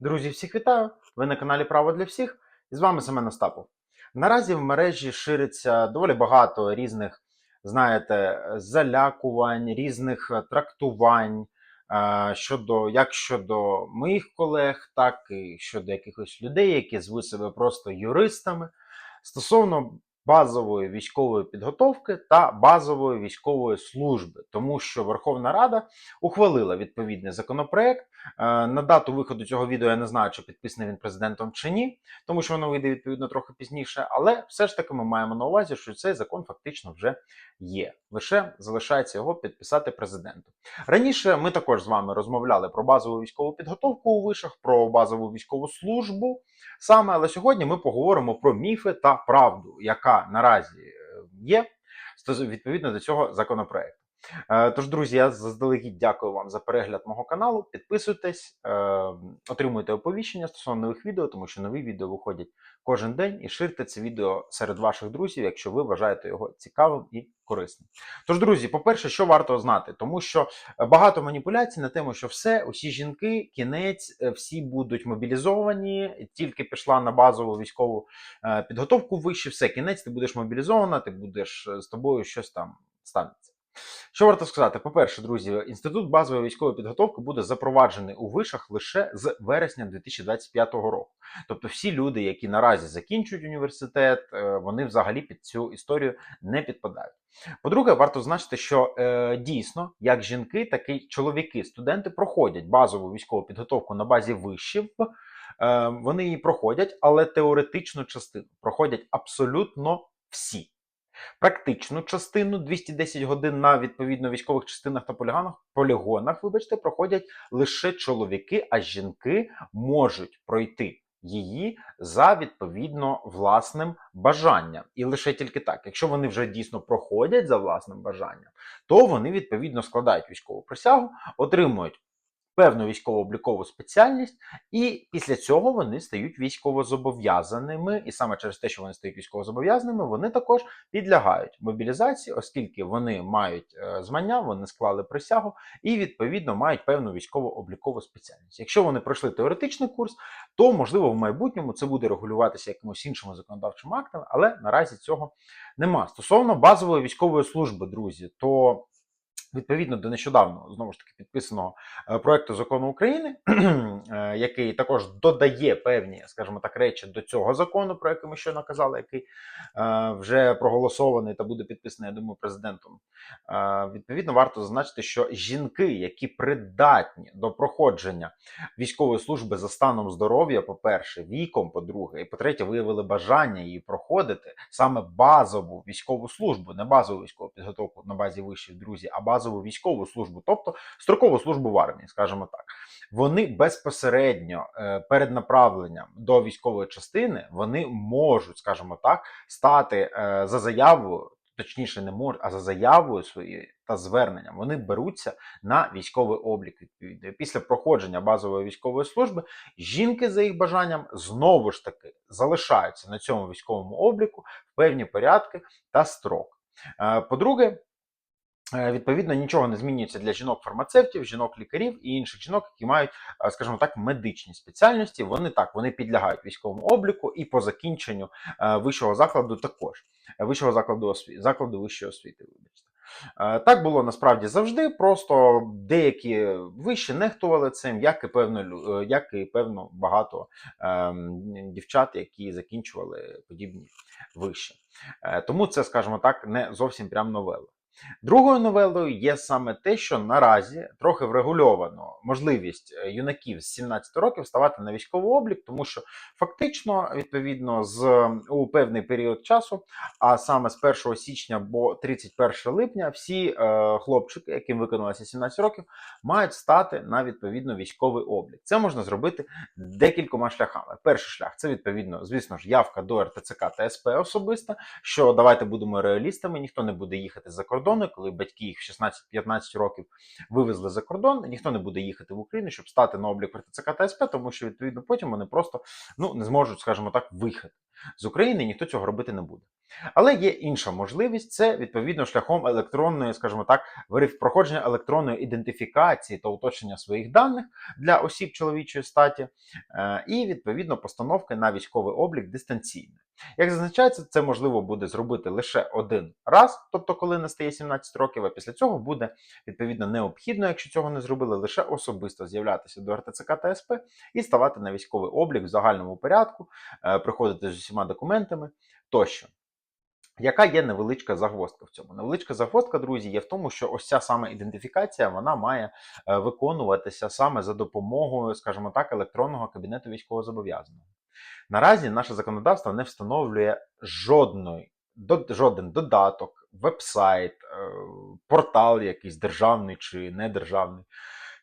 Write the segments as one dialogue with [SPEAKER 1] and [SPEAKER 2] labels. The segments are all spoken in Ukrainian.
[SPEAKER 1] Друзі, всіх вітаю! Ви на каналі Право для всіх і з вами Семен Остапов. Наразі в мережі шириться доволі багато різних, знаєте, залякувань, різних е, трактувань е, щодо як щодо моїх колег, так і щодо якихось людей, які звуть себе просто юристами стосовно базової військової підготовки та базової військової служби, тому що Верховна Рада ухвалила відповідний законопроект. Е, На дату виходу цього відео я не знаю, чи підписаний він президентом чи ні, тому що воно вийде відповідно трохи пізніше. Але все ж таки ми маємо на увазі, що цей закон фактично вже є. Лише залишається його підписати президенту. Раніше ми також з вами розмовляли про базову військову підготовку у вишах, про базову військову службу. Саме але сьогодні ми поговоримо про міфи та правду, яка наразі е, є відповідно до цього законопроекту. Е, Тож, друзі, я заздалегідь дякую вам за перегляд мого каналу. Підписуйтесь, е, отримуйте оповіщення стосовно нових відео, тому що нові відео виходять кожен день, і ширте це відео серед ваших друзів, якщо ви вважаєте його цікавим і корисним. Тож, друзі, по-перше, що варто знати, тому що багато маніпуляцій на тему, що все, усі жінки, кінець, е, всі будуть мобілізовані, тільки пішла на базову військову підготовку вище, все, кінець, ти будеш мобілізована, ти будеш з тобою щось там станеться. Що варто сказати? По-перше, друзі, інститут базової військової підготовки буде запроваджений у вишах лише з вересня 2025 року. Тобто, всі люди, які наразі закінчують університет, е, вони взагалі під цю історію не підпадають. По-друге, варто значити, що е, дійсно, як жінки, так і чоловіки, студенти проходять базову військову підготовку на базі вишів. Е, вони її проходять, але теоретичну частину проходять абсолютно всі. Практичну частину 210 годин на відповідно військових частинах та полігонах, полігонах, вибачте, проходять лише чоловіки, а жінки можуть пройти її за відповідно власним бажанням. І лише тільки так. Якщо вони вже дійсно проходять за власним бажанням, то вони відповідно складають військову присягу, отримують певну військово-облікову спеціальність, і після цього вони стають військовозобов'язаними. І саме через те, що вони стають військовозобов'язаними, вони також підлягають мобілізації, оскільки вони мають е, звання, вони склали присягу і відповідно мають певну військово-облікову спеціальність. Якщо вони пройшли теоретичний курс, то можливо в майбутньому це буде регулюватися якимось іншими законодавчими актами, але наразі цього нема. Стосовно базової військової служби, друзі, то Відповідно до нещодавно знову ж таки підписаного е, проекту закону України, е, який також додає певні, скажімо так, речі до цього закону, про який ми щойно казали, який е, вже проголосований та буде підписаний, я думаю, президентом. Відповідно, варто зазначити, що жінки, які придатні до проходження військової служби за станом здоров'я, по-перше, віком, по-друге, і по-третє, виявили бажання її проходити саме базову військову службу, не базову військову підготовку на базі вишів, друзі, а базову військову службу, тобто строкову службу в армії, скажімо так. Вони безпосередньо е, перед направленням до військової частини вони можуть, скажімо так, стати е, за заявою. Точніше, не можуть, а за заявою своєю та зверненням вони беруться на військовий облік. Після проходження базової військової служби жінки за їх бажанням знову ж таки залишаються на цьому військовому обліку в певні порядки та строк. Е, По-друге, Відповідно, нічого не змінюється для жінок-фармацевтів, жінок-лікарів і інших жінок, які мають, е, скажімо так, медичні спеціальності. Вони так вони підлягають військовому обліку і по закінченню е, вищого закладу також Е, вищого закладу освіти, закладу вищої освіти. Вибачте. Е, Так було насправді завжди. Просто деякі вищі нехтували цим, як і певно, е, як і певно багато ем, дівчат, які закінчували подібні виші. Е, Тому це, скажімо так, не зовсім прям новела. Другою новелою є саме те, що наразі трохи врегульовано можливість е, юнаків з 17 років ставати на військовий облік, тому що фактично, відповідно, з у певний період часу, а саме з 1 січня по 31 липня, всі е, хлопчики, яким виконалося 17 років, мають стати на відповідно військовий облік. Це можна зробити декількома шляхами. Перший шлях це відповідно, звісно ж, явка до РТЦК та СП особиста. Що давайте будемо реалістами, ніхто не буде їхати за кордони, коли батьки їх в 16-15 років вивезли за кордон. Ніхто не буде їхати в Україну, щоб стати на облік РТЦК та СП, тому що відповідно потім вони просто ну не зможуть, скажімо так, виїхати. З України ніхто цього робити не буде. Але є інша можливість це відповідно шляхом електронної, скажімо так, проходження електронної ідентифікації та уточнення своїх даних для осіб чоловічої статі, е, і відповідно постановки на військовий облік дистанційно. Як зазначається, це можливо буде зробити лише один раз, тобто коли настає 17 років, а після цього буде відповідно необхідно, якщо цього не зробили, лише особисто з'являтися до РТЦК та СП і ставати на військовий облік в загальному порядку, е, приходити з усіма документами тощо. Яка є невеличка загвоздка в цьому? Невеличка загвоздка, друзі, є в тому, що ось ця саме ідентифікація вона має е, виконуватися саме за допомогою, скажімо так, електронного кабінету військовозобов'язаного. Наразі наше законодавство не встановлює жодної, до, жоден додаток, веб-сайт, е, портал якийсь державний чи недержавний,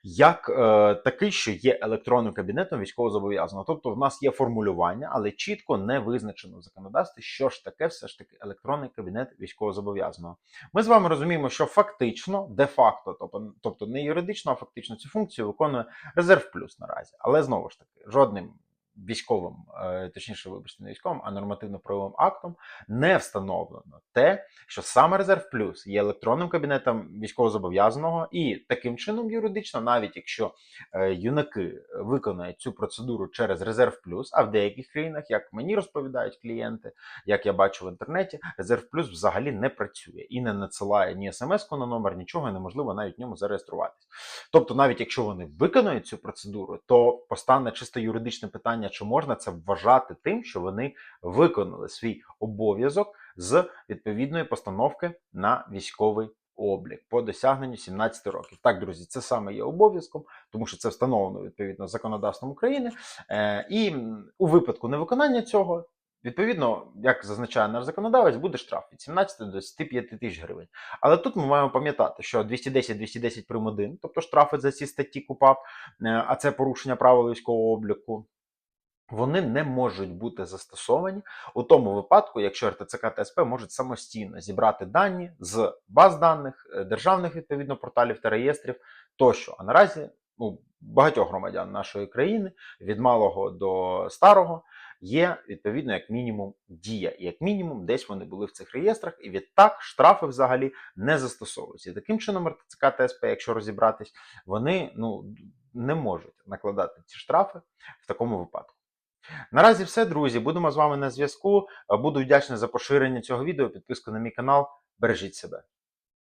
[SPEAKER 1] як е, такий, що є електронним кабінетом військовозобов'язаного. Тобто в нас є формулювання, але чітко не визначено в законодавстві, що ж таке все ж таки електронний кабінет військовозобов'язаного. Ми з вами розуміємо, що фактично, де-факто, тобто, тобто не юридично, а фактично цю функцію виконує резерв плюс наразі. Але знову ж таки, жодним військовим, е, точніше, вибачте, не військовим, а нормативно-правовим актом не встановлено те, що саме резерв плюс є електронним кабінетом військовозобов'язаного, і таким чином юридично, навіть якщо е, юнаки виконають цю процедуру через резерв плюс, а в деяких країнах, як мені розповідають клієнти, як я бачу в інтернеті, резерв плюс взагалі не працює і не надсилає ні смс-ку на номер, нічого неможливо навіть в ньому зареєструватись. Тобто, навіть якщо вони виконають цю процедуру, то постане чисто юридичне питання, чи можна це вважати тим, що вони виконали свій обов'язок з відповідної постановки на військовий облік по досягненню 17 років. Так, друзі, це саме є обов'язком, тому що це встановлено відповідно законодавством України. Е, і у випадку невиконання цього. Відповідно, як зазначає наш законодавець, буде штраф від 17 до 25 тисяч гривень. Але тут ми маємо пам'ятати, що 210-210 прим. 1, тобто штрафи за ці статті КУПАП, е, а це порушення правил військового обліку, вони не можуть бути застосовані у тому випадку, якщо РТЦК та СП можуть самостійно зібрати дані з баз даних, е, державних відповідно порталів та реєстрів тощо. А наразі у багатьох громадян нашої країни від малого до старого є відповідно як мінімум дія, і як мінімум десь вони були в цих реєстрах, і відтак штрафи взагалі не застосовуються. І таким чином РТЦК та СП, якщо розібратись, вони ну не можуть накладати ці штрафи в такому випадку. Наразі все, друзі. Будемо з вами на зв'язку. Буду вдячний за поширення цього відео, підписку на мій канал. Бережіть себе.